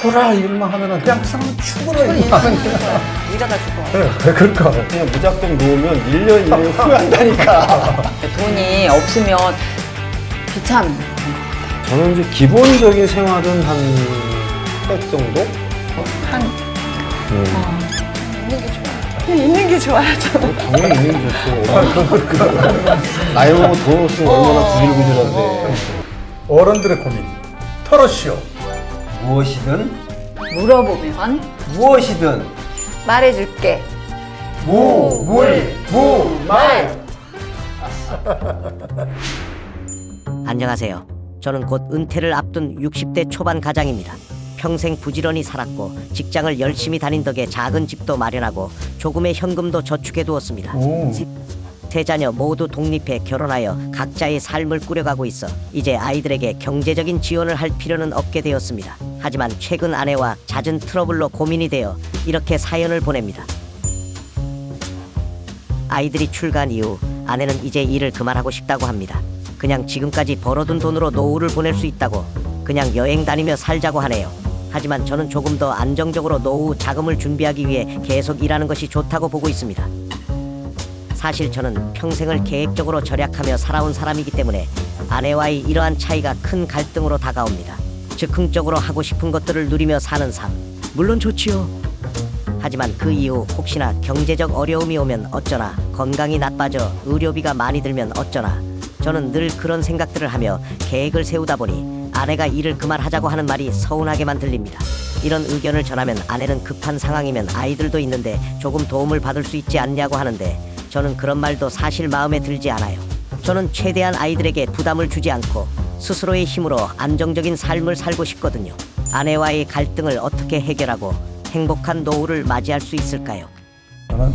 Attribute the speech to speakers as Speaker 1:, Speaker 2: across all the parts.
Speaker 1: 죽어라 일만 하면은 그냥 그 사람은 죽어라 하는 거야.
Speaker 2: 일하다 죽어.
Speaker 1: 네, 그러니까
Speaker 3: 그냥 무작정 놓으면 1년 이내에 후회한다니까.
Speaker 2: 돈이 없으면 비참.
Speaker 3: 저는 이제 기본적인 생활은 한 100 정도?
Speaker 2: 한
Speaker 3: 음.
Speaker 2: 있는 게 좋아요. 저는.
Speaker 3: 당연히 있는 게 좋죠. 나이 먹고 돈 없으면 얼마나 구질구질한데.
Speaker 1: 어른들의 고민 털어시오.
Speaker 3: 무엇이든,
Speaker 2: 물어보면
Speaker 3: 무엇이든,
Speaker 2: 말해줄게.
Speaker 3: 무, 물, 무, 말.
Speaker 4: 안녕하세요. 저는 곧 은퇴를 앞둔 60대 초반 가장입니다. 평생 부지런히 살았고 직장을 열심히 다닌 덕에 작은 집도 마련하고 조금의 현금도 저축해 두었습니다.
Speaker 1: 오.
Speaker 4: 세 자녀 모두 독립해 결혼하여 각자의 삶을 꾸려가고 있어 이제 아이들에게 경제적인 지원을 할 필요는 없게 되었습니다. 하지만 최근 아내와 잦은 트러블로 고민이 되어 이렇게 사연을 보냅니다. 아이들이 출간 이후 아내는 이제 일을 그만하고 싶다고 합니다. 그냥 지금까지 벌어둔 돈으로 노후를 보낼 수 있다고 그냥 여행 다니며 살자고 하네요. 하지만 저는 조금 더 안정적으로 노후 자금을 준비하기 위해 계속 일하는 것이 좋다고 보고 있습니다. 사실 저는 평생을 계획적으로 절약하며 살아온 사람이기 때문에 아내와의 이러한 차이가 큰 갈등으로 다가옵니다. 즉흥적으로 하고 싶은 것들을 누리며 사는 삶. 물론 좋지요. 하지만 그 이후 혹시나 경제적 어려움이 오면 어쩌나 건강이 나빠져 의료비가 많이 들면 어쩌나 저는 늘 그런 생각들을 하며 계획을 세우다 보니 아내가 일을 그만하자고 하는 말이 서운하게만 들립니다. 이런 의견을 전하면 아내는 급한 상황이면 아이들도 있는데 조금 도움을 받을 수 있지 않냐고 하는데 저는 그런 말도 사실 마음에 들지 않아요. 저는 최대한 아이들에게 부담을 주지 않고 스스로의 힘으로 안정적인 삶을 살고 싶거든요. 아내와의 갈등을 어떻게 해결하고 행복한 노후를 맞이할 수 있을까요?
Speaker 1: 저는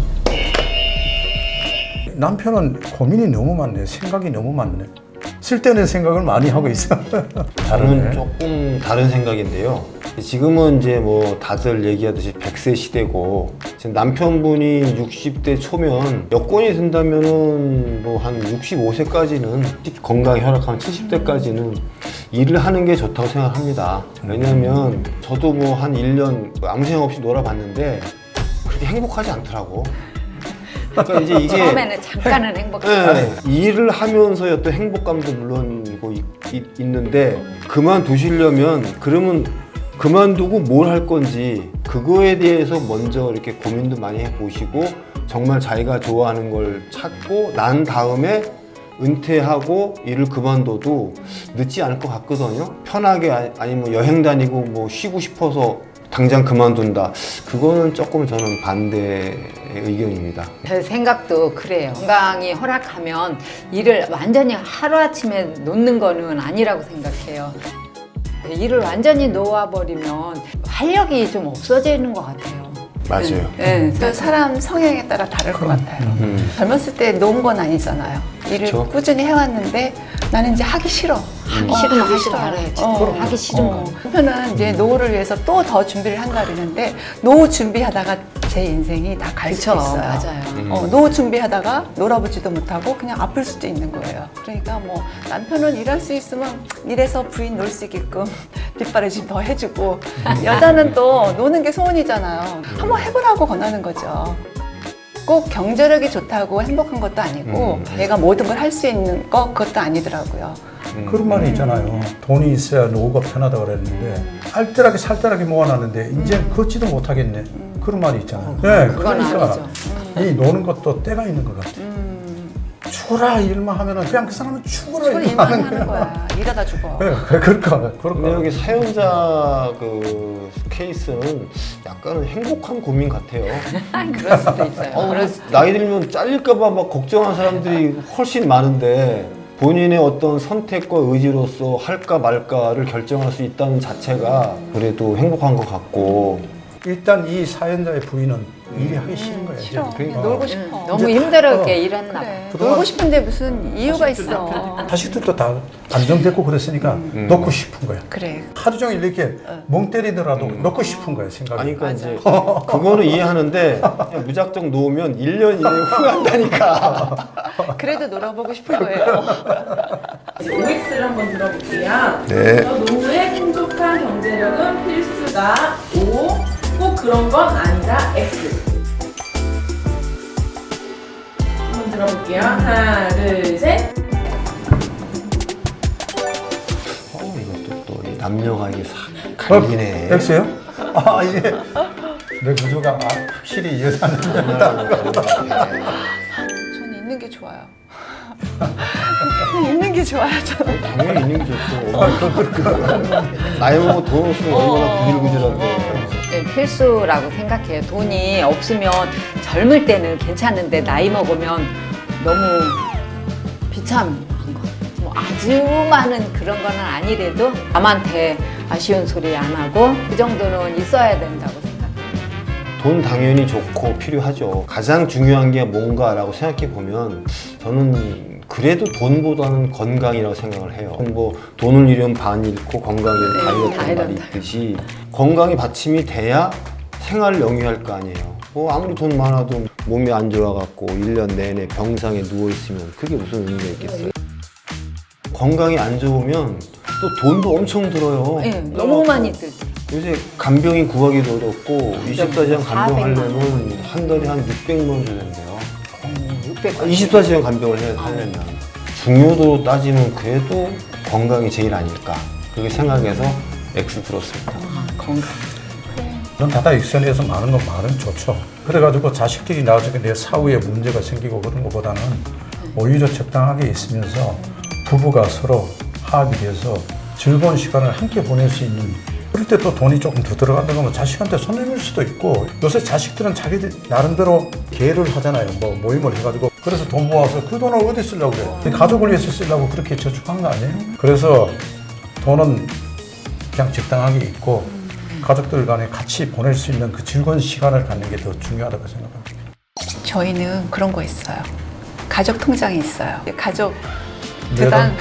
Speaker 1: 남편은 고민이 너무 많네. 생각이 너무 많네. 쓸데없는 생각을 많이 하고 있어.
Speaker 3: 저는
Speaker 1: 다르네.
Speaker 3: 조금 다른 생각인데요. 지금은 이제 뭐 다들 얘기하듯이 100세 시대고 지금 남편분이 60대 초면 여건이 된다면은 뭐 한 65세까지는 건강이 허락하면 70대까지는 일을 하는 게 좋다고 생각합니다. 왜냐면 저도 뭐 한 1년 아무 생각 없이 놀아봤는데 그렇게 행복하지 않더라고. 그러니까 이제 이게
Speaker 2: 처음에는 잠깐은 행복해.
Speaker 3: 네, 일을 하면서의 어떤 행복감도 물론 있고 있, 있- 있는데 그만두시려면 그러면 그만두고 뭘 할 건지 그거에 대해서 먼저 이렇게 고민도 많이 해보시고 정말 자기가 좋아하는 걸 찾고 난 다음에 은퇴하고 일을 그만둬도 늦지 않을 것 같거든요. 편하게 아- 아니면 여행 다니고 뭐 쉬고 싶어서 당장 그만둔다. 그거는 조금 저는 반대의 의견입니다.
Speaker 2: 제 생각도 그래요. 건강이 허락하면 일을 완전히 하루아침에 놓는 거는 아니라고 생각해요. 일을 완전히 놓아버리면 활력이 좀 없어지는 것 같아요.
Speaker 3: 맞아요.
Speaker 2: 네,
Speaker 5: 그 사람 성향에 따라 다를 것 같아요.
Speaker 3: 음.
Speaker 5: 젊었을 때 놓은 건 아니잖아요. 일을
Speaker 3: 그쵸.
Speaker 5: 꾸준히 해왔는데 나는 이제 하기 싫어.
Speaker 2: 하기 싫으면 하지 말아야지.
Speaker 5: 어.
Speaker 2: 하기 싫은 거.
Speaker 5: 한편은 이제 노후를 위해서 또 더 준비를 한다 그러는데 노후 준비하다가 제 인생이 다 갈 수도
Speaker 2: 그쵸,
Speaker 5: 있어요.
Speaker 2: 맞아요.
Speaker 5: 어, 노후 준비하다가 놀아보지도 못하고 그냥 아플 수도 있는 거예요. 그러니까 뭐 남편은 일할 수 있으면 일해서 부인 놀 수 있게끔 뒷바라지 더 해주고 여자는 또 노는 게 소원이잖아요. 한번 해보라고 권하는 거죠. 꼭 경제력이 좋다고 행복한 것도 아니고
Speaker 3: 음.
Speaker 5: 내가 모든 걸 할 수 있는 것 그것도 아니더라고요.
Speaker 1: 그런 말이 있잖아요. 돈이 있어야 노후가 편하다고 그랬는데 알뜰하게 살뜰하게 모아놨는데 이제 걷지도 못하겠네. 그런 말이 있잖아요. 네,
Speaker 2: 그건
Speaker 1: 그러니까
Speaker 2: 아니죠.
Speaker 1: 이 노는 것도 때가 있는 것 같아. 죽어라 일만 하면은 그냥 그 사람은 죽어라
Speaker 5: 그걸
Speaker 1: 일만 하는
Speaker 5: 하는
Speaker 1: 거야.
Speaker 5: 거야. 일하다 죽어.
Speaker 1: 네, 그러니까
Speaker 3: 근데
Speaker 1: 그러니까.
Speaker 3: 여기 사연자 그 케이스는 약간은 행복한 고민 같아요.
Speaker 2: 그럴 수도 있어요.
Speaker 3: 어,
Speaker 2: 그럴 수-
Speaker 3: 나이 들면 잘릴까봐 막 걱정하는 사람들이 훨씬 많은데 본인의 어떤 선택과 의지로서 할까 말까를 결정할 수 있다는 자체가 그래도 행복한 것 같고.
Speaker 1: 일단 이 사연자의 부인은 일이 하기 싫은 거야.
Speaker 5: 싫어.
Speaker 1: 이제.
Speaker 5: 그냥
Speaker 1: 어.
Speaker 5: 놀고
Speaker 2: 음,
Speaker 5: 싶어.
Speaker 2: 너무 힘들게
Speaker 1: 어.
Speaker 2: 일했나 봐.
Speaker 5: 그래.
Speaker 1: 그동안-
Speaker 5: 놀고 싶은데 무슨 이유가 있어.
Speaker 1: 자식들도 다 안정됐고 그랬으니까
Speaker 3: 음.
Speaker 1: 넣고 싶은 거야.
Speaker 5: 그래.
Speaker 1: 하루 종일 이렇게 멍 때리더라도 넣고 싶은 거야 생각이.
Speaker 3: 아니 그러니까 이제 그거는 이해하는데 그냥 무작정 놓으면 1년 이내에 후회한다니까.
Speaker 5: 그래도 놀아보고 싶은 거예요.
Speaker 6: OX를 한번 들어볼게요.
Speaker 3: 네.
Speaker 6: 노후에 풍족한 경제력은 필수다. O. 꼭 그런 건 아니다. X. 한번 들어볼게요. 하나, 둘, 셋.
Speaker 3: 어, 이것도 또이 남녀가 이게 싹 갈리네.
Speaker 1: 어, X요? 아 이게 내 구조가 아, 확실히 여자는
Speaker 5: 저는 있는 게 좋아요. 있는 게 좋아요. 저는.
Speaker 3: 당연히 있는 게 좋죠. 나이 먹고 돈 없으면 얼마나 구질구질한데.
Speaker 2: 네, 필수라고 생각해요. 돈이 없으면 젊을 때는 괜찮은데 나이 먹으면 너무 비참한 거. 뭐 아주 많은 그런 거는 아니래도 남한테 아쉬운 소리 안 하고 그 정도는 있어야 된다고.
Speaker 3: 돈 당연히 좋고 필요하죠. 가장 중요한 게 뭔가라고 생각해 보면 저는 그래도 돈보다는 건강이라고 생각을 해요. 뭐 돈을 잃으면 반 잃고 건강 잃으면 다
Speaker 2: 네,
Speaker 3: 잃었다는
Speaker 2: 다
Speaker 3: 말이
Speaker 2: 잃었다.
Speaker 3: 있듯이 건강이 받침이 돼야 생활을 영위할 거 아니에요. 뭐 아무리 돈 많아도 몸이 안 좋아갖고 1년 내내 병상에 누워있으면 그게 무슨 의미가 있겠어요. 건강이 안 좋으면 또 돈도 엄청 들어요.
Speaker 2: 네, 너무 많이 들죠.
Speaker 3: 요새 간병인 구하기도 어렵고 24시간
Speaker 2: 400만
Speaker 3: 간병하려면 한 달에 한 600만 원 된대요.
Speaker 2: 600.
Speaker 3: 24시간 간병을 해, 하려면 중요도로 따지면 그래도 건강이 제일 아닐까 그렇게 생각해서 X 들었습니다.
Speaker 2: 아, 건강.
Speaker 1: 전 다다 익선에서 많은 건 말은 좋죠. 그래가지고 자식들이 나중에 내 사후에 문제가 생기고 그런 것보다는 오히려 적당하게 있으면서 부부가 서로 화합이 돼서 즐거운 시간을 함께 보낼 수 있는 그럴 때 또 돈이 조금 더 들어간다고 하면 자식한테 손해볼 수도 있고 요새 자식들은 자기들 나름대로 계획을 하잖아요. 뭐 모임을 해가지고 그래서 돈 모아서 그 돈을 어디 쓰려고 그래요? 가족을 위해서 쓰려고 그렇게 저축한 거 아니에요? 그래서 돈은 그냥 적당하게 있고 가족들 간에 같이 보낼 수 있는 그 즐거운 시간을 갖는 게 더 중요하다고 생각합니다.
Speaker 5: 저희는 그런 거 있어요. 가족 통장이 있어요. 가족
Speaker 1: 내가-
Speaker 5: 두당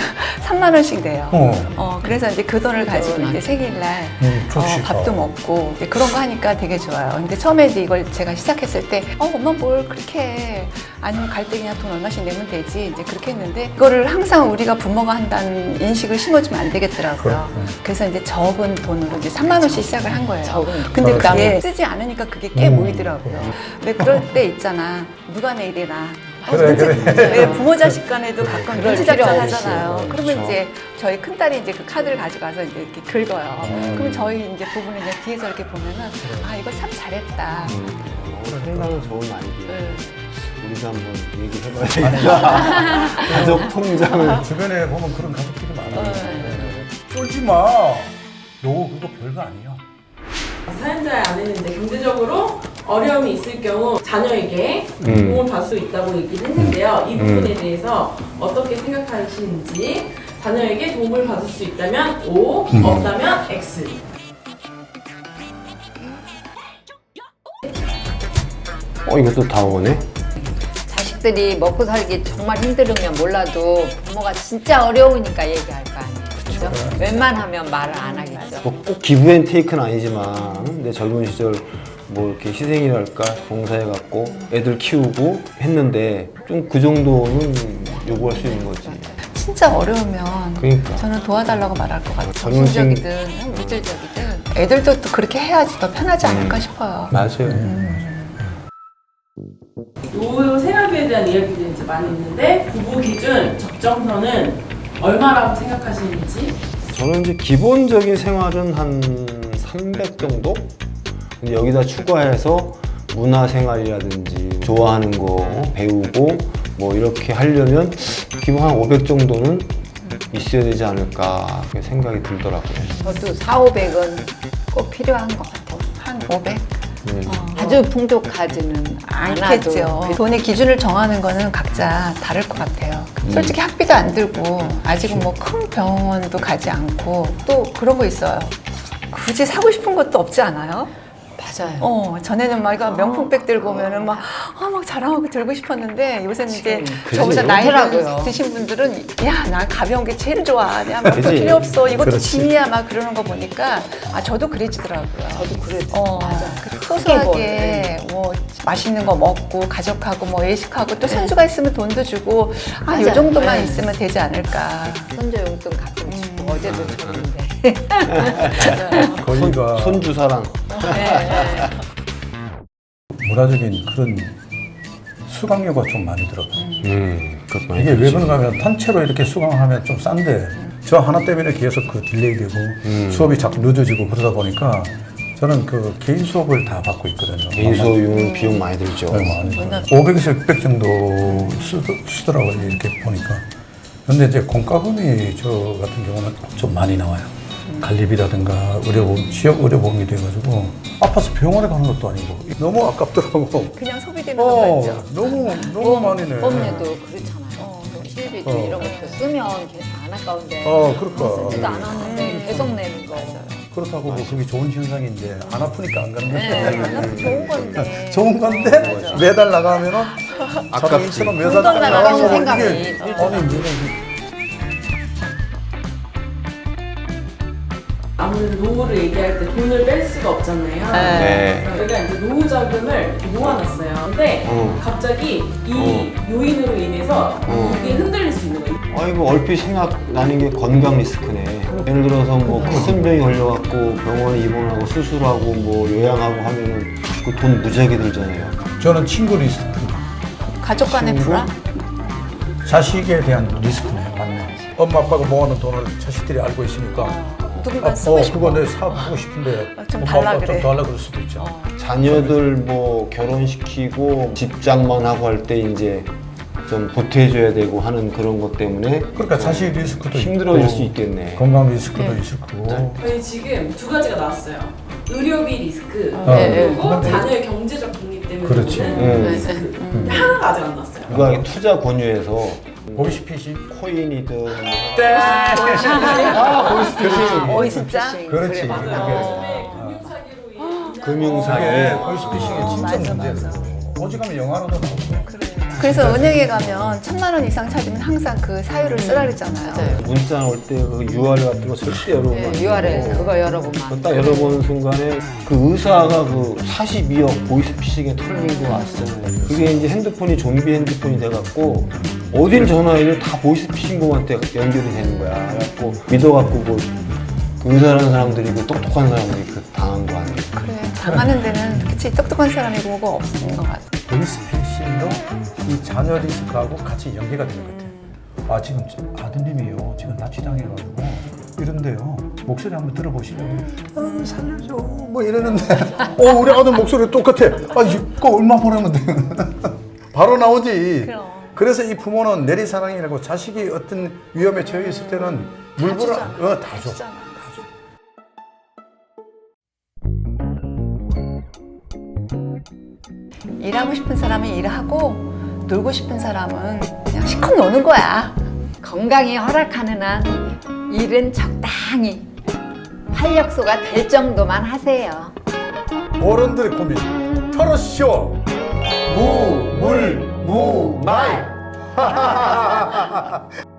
Speaker 5: 3만 원씩 내요.
Speaker 1: 어.
Speaker 5: 어, 그래서 이제 그 돈을 가지고 이제 생일날
Speaker 1: 음,
Speaker 5: 어. 밥도 먹고 이제 그런 거 하니까 되게 좋아요. 근데 처음에 이제 이걸 제가 시작했을 때, 어, 엄마 뭘 그렇게 해. 아니면 갈때 그냥 돈 얼마씩 내면 되지. 이제 그렇게 했는데, 그거를 항상 우리가 부모가 한다는 인식을 심어주면 안 되겠더라고요.
Speaker 1: 그래, 음.
Speaker 5: 그래서 이제 적은 돈으로 이제 3만 원씩 시작을 한 거예요.
Speaker 2: 적은
Speaker 5: 근데
Speaker 1: 그렇죠.
Speaker 5: 그게 쓰지 않으니까 그게 꽤
Speaker 1: 음.
Speaker 5: 모이더라고요. 근데 그럴 때 있잖아. 누가 내일이나.
Speaker 1: 그래, 그래.
Speaker 5: 왜 부모 자식 간에도 가끔
Speaker 2: 그럴
Speaker 5: 눈치 작전
Speaker 2: 필요
Speaker 5: 하잖아요.
Speaker 1: 없이.
Speaker 5: 그러면
Speaker 1: 그렇죠.
Speaker 5: 이제 저희 큰 딸이 이제 그 카드를 가져가서 이제 이렇게 긁어요.
Speaker 1: 음.
Speaker 5: 그러면 저희 이제 부부는 이제 뒤에서 이렇게 보면은 아 이거 참 잘했다.
Speaker 3: 상당히 좋은 아이디어.
Speaker 5: 네.
Speaker 3: 우리도 한번 얘기해봐야겠다. 가족 통장을.
Speaker 1: 주변에 보면 그런 가족들이 많아요.
Speaker 5: 네.
Speaker 1: 쫄지 마. 요거 그거 별거 아니야.
Speaker 6: 사연자의 아내는 이제 경제적으로 어려움이 있을 경우 자녀에게
Speaker 3: 음.
Speaker 6: 도움을 받을 수 있다고 얘기를 했는데요. 이 부분에 대해서 어떻게 생각하시는지 자녀에게 도움을 받을 수 있다면 O, 없다면 X.
Speaker 3: 어, 이것도 다 오네?
Speaker 2: 자식들이 먹고 살기 정말 힘들으면 몰라도 부모가 진짜 어려우니까 얘기할 거 아니에요. 그죠? 웬만하면 말을 안 하겠죠.
Speaker 3: 뭐꼭 기부앤테이크는 아니지만 내 젊은 시절 뭐 이렇게 희생이랄까 봉사해갖고 애들 키우고 했는데 좀 그 정도는 요구할 수 있는 거지.
Speaker 5: 진짜 어려우면
Speaker 3: 그러니까.
Speaker 5: 저는 도와달라고 말할 것 같아요.
Speaker 3: 친-
Speaker 5: 정신적이든 물질적이든 애들도 또 그렇게 해야지 더 편하지 않을까 싶어요.
Speaker 3: 맞아요.
Speaker 6: 노후 생활비에 대한 이야기들이 이제 많이 있는데 부부 기준 적정선은 얼마라고 생각하시는지
Speaker 3: 저는 이제 기본적인 생활은 한 300 정도? 근데 여기다 추가해서 문화생활이라든지 좋아하는 거 배우고 뭐 이렇게 하려면 기본 한 500 정도는 있어야 되지 않을까 생각이 들더라고요.
Speaker 2: 저도 4, 500은 꼭 필요한 것 같아요.
Speaker 5: 한 500?
Speaker 3: 음.
Speaker 2: 아주 풍족하지는
Speaker 5: 않겠죠. 돈의 기준을 정하는 거는 각자 다를 것 같아요. 솔직히 학비도 안 들고 아직은 뭐 큰 병원도 가지 않고 또 그런 거 있어요. 굳이 사고 싶은 것도 없지 않아요?
Speaker 2: 맞아요.
Speaker 5: 어, 전에는 막 이거 명품백 들고 오면은 막, 아, 막 자랑하고 들고 싶었는데 요새는 이제
Speaker 3: 그치.
Speaker 5: 저보다 나이
Speaker 2: 그렇더라고요.
Speaker 5: 드신 분들은 야, 나 가벼운 게 제일 좋아. 내가 막
Speaker 3: 그치.
Speaker 5: 필요 없어. 이것도
Speaker 1: 그렇지.
Speaker 5: 짐이야. 막 그러는 거 보니까 아, 저도 그래지더라고요.
Speaker 2: 저도 그래도
Speaker 5: 어,
Speaker 2: 맞아요.
Speaker 5: 그
Speaker 2: 크게
Speaker 5: 소소하게
Speaker 2: 뭘,
Speaker 5: 뭐 맛있는 거 먹고 가족하고 뭐 외식하고 또 손주가 있으면 돈도 주고 아, 요
Speaker 2: 맞아요.
Speaker 5: 정도만
Speaker 2: 네.
Speaker 5: 있으면 되지 않을까.
Speaker 2: 손자 용돈 가끔 주고 어제도 줬는데
Speaker 1: 거기가
Speaker 3: 손주 사랑.
Speaker 1: 문화적인 그런 수강료가 좀 많이 들어가요.
Speaker 3: 음, 많이
Speaker 1: 이게 왜. 그런가 하면 단체로 이렇게 수강하면 좀 싼데 저 하나 때문에 계속 그 딜레이 되고
Speaker 3: 음.
Speaker 1: 수업이 자꾸 늦어지고 그러다 보니까 저는 그 개인 수업을 다 받고 있거든요.
Speaker 3: 개인 수업용 비용 많이 들죠.
Speaker 1: 네, 많이 500에서 600 정도 쓰, 쓰더라고요 이렇게 보니까 근데 이제 공과금이 저 같은 경우는 좀 많이 나와요 관리비라든가 의료보험 지역 의료보험이 돼가지고 아파서 병원에 가는 것도 아니고 너무 아깝더라고
Speaker 5: 그냥 소비되는
Speaker 1: 거어
Speaker 5: 맞죠?
Speaker 1: 너무 너무 많이 내
Speaker 2: 보험료도 그렇잖아요. 실비도
Speaker 1: 어.
Speaker 2: 이런 것도 쓰면 걔안 아까운데
Speaker 1: 어 그러니까
Speaker 2: 쓰지도 않았는데 계속 내는 거.
Speaker 1: 그렇다고 뭐 그게 좋은 현상인데 안 아프니까 안 가는
Speaker 2: 네,
Speaker 1: 거죠
Speaker 2: 안
Speaker 5: 좋은 건데.
Speaker 1: 좋은 건데 매달 나가면은
Speaker 3: 아깝지.
Speaker 1: 자동차로 매달
Speaker 2: 돈돈 나가는 생각이 들죠.
Speaker 1: 아니 이게
Speaker 6: 아무래도 노후를 얘기할 때 돈을 뺄 수가 없잖아요.
Speaker 3: 네.
Speaker 6: 그러니까 이제 노후 자금을 모아놨어요. 근데
Speaker 3: 어.
Speaker 6: 갑자기 이 요인으로 인해서
Speaker 3: 어.
Speaker 6: 이게 흔들릴 수 있는 거예요.
Speaker 3: 아이고 얼핏 생각나는 게 건강 리스크네. 예를 들어서 뭐 큰 병이 걸려갖고 병원에 입원하고 수술하고 뭐 요양하고 하면은 그 돈 무지하게 들잖아요.
Speaker 1: 저는 친구 리스크
Speaker 5: 가족 간의 불화?
Speaker 1: 자식에 대한 리스크네요, 맞네. 엄마 아빠가 모아놓은 돈을 자식들이 알고 있으니까
Speaker 5: 누군가
Speaker 1: 아,
Speaker 5: 쓰고
Speaker 1: 어,
Speaker 5: 싶어.
Speaker 1: 그거 내 사보고 싶은데
Speaker 5: 아, 좀
Speaker 1: 엄마
Speaker 5: 달라 그래.
Speaker 1: 좀 달라 그럴 수도 있죠.
Speaker 3: 자녀들 뭐 결혼시키고 집장만 하고 할 때 이제 좀 보태줘야 되고 하는 그런 것 때문에
Speaker 1: 그러니까 자식 리스크도
Speaker 3: 힘들어질
Speaker 1: 있고,
Speaker 3: 수 있겠네.
Speaker 1: 건강 리스크도 있을 거고.
Speaker 6: 저희 지금 두 가지가 나왔어요. 의료비 리스크
Speaker 1: 어,
Speaker 6: 그리고
Speaker 1: 네.
Speaker 6: 자녀의 경제적 독립 때문에
Speaker 1: 그렇지.
Speaker 6: 오는
Speaker 3: 음.
Speaker 6: 리스크. 근데 하나가 아직 안 나왔어요.
Speaker 3: 누가 투자 권유해서
Speaker 1: 보이스피싱?
Speaker 3: 코인이든
Speaker 5: 오이스장?
Speaker 1: 그렇지.
Speaker 6: 맞아요.
Speaker 1: 그게.
Speaker 6: 요즘에 금융사기로 인한
Speaker 3: 금융사기.
Speaker 1: 그게 보이스피싱이 진짜 문제예요. 오직하면 영화로도 나오고.
Speaker 5: 그래서 은행에 가면 천만 원 이상 찾으면 항상 그 사유를 쓰라 그랬잖아요.
Speaker 3: 문자 올 때 그 URL 같은 거 절대 열어보면 안
Speaker 2: 네,
Speaker 3: 되고.
Speaker 2: URL 그거 열어보면
Speaker 3: 그거 안딱
Speaker 2: 돼.
Speaker 3: 열어보는 순간에 그 의사가 그 42억 보이스피싱에 털린 거 아시잖아요. 그게 이제 핸드폰이 좀비 핸드폰이 돼갖고 어딜 전화해도 다 보이스피싱범한테 연결이 되는 거야. 그래갖고 믿어갖고 그, 그 의사라는 사람들이 그 똑똑한 사람들이 그 당한 거 아니에요.
Speaker 5: 그래 당하는 데는 그치 똑똑한 사람이고 뭐가 없는 것 같아.
Speaker 1: 보이스피싱도 이 자녀 리스크하고 같이 연계가 되는 것 같아요. 아 지금 아드님이요 지금 납치당해가지고 이런데요 목소리 한번 들어보시려고 어, 살려줘 뭐 이러는데 어 우리 아들 목소리 똑같아 아 이거 얼마 보내면 돼 바로 나오지
Speaker 5: 그럼.
Speaker 1: 그래서 이 부모는 내리사랑이라고 자식이 어떤 위험에 처해 있을 때는 물불을. 어 다 줘.
Speaker 5: 주잖아.
Speaker 1: 다 줘.
Speaker 5: 일하고 싶은 사람은 일하고 놀고 싶은 사람은 그냥 실컷 노는 거야.
Speaker 2: 건강이 허락하는 한 일은 적당히 활력소가 될 정도만 하세요.
Speaker 1: 어른들의 고민 털어쇼 무물무말